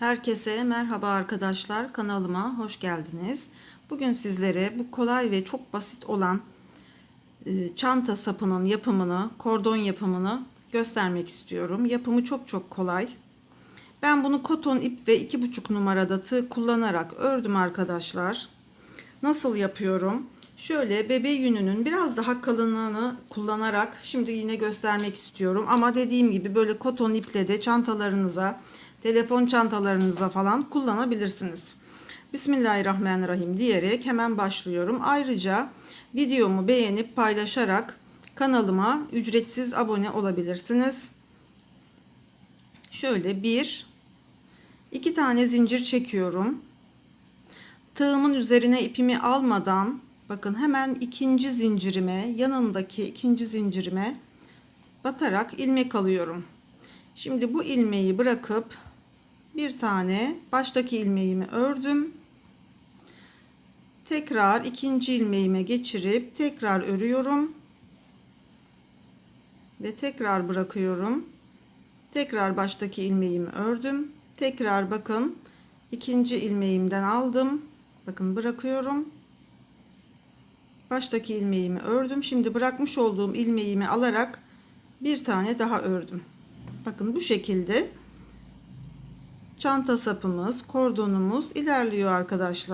Herkese merhaba arkadaşlar kanalıma hoş geldiniz. Bugün sizlere bu kolay ve çok basit olan e, çanta sapının yapımını, kordon yapımını göstermek istiyorum. Yapımı çok çok kolay. Ben bunu koton ip ve 2,5 numarada tığ kullanarak ördüm arkadaşlar. Nasıl yapıyorum? Şöyle bebe yününün biraz daha kalınlığını kullanarak şimdi yine göstermek istiyorum. Ama dediğim gibi böyle koton iple de çantalarınıza, telefon çantalarınıza falan kullanabilirsiniz. Bismillahirrahmanirrahim diyerek hemen başlıyorum. Ayrıca videomu beğenip paylaşarak kanalıma ücretsiz abone olabilirsiniz. Şöyle bir, iki tane zincir çekiyorum. Tığımın üzerine ipimi almadan bakın hemen ikinci zincirime yanındaki ikinci zincirime batarak ilmek alıyorum. Şimdi bu ilmeği bırakıp bir tane baştaki ilmeğimi ördüm. Tekrar ikinci ilmeğime geçirip tekrar örüyorum. Ve tekrar bırakıyorum. Tekrar baştaki ilmeğimi ördüm. Tekrar bakın ikinci ilmeğimden aldım. Bakın bırakıyorum. Baştaki ilmeğimi ördüm. Şimdi bırakmış olduğum ilmeğimi alarak bir tane daha ördüm. Bakın bu şekilde çanta sapımız, kordonumuz ilerliyor arkadaşlar.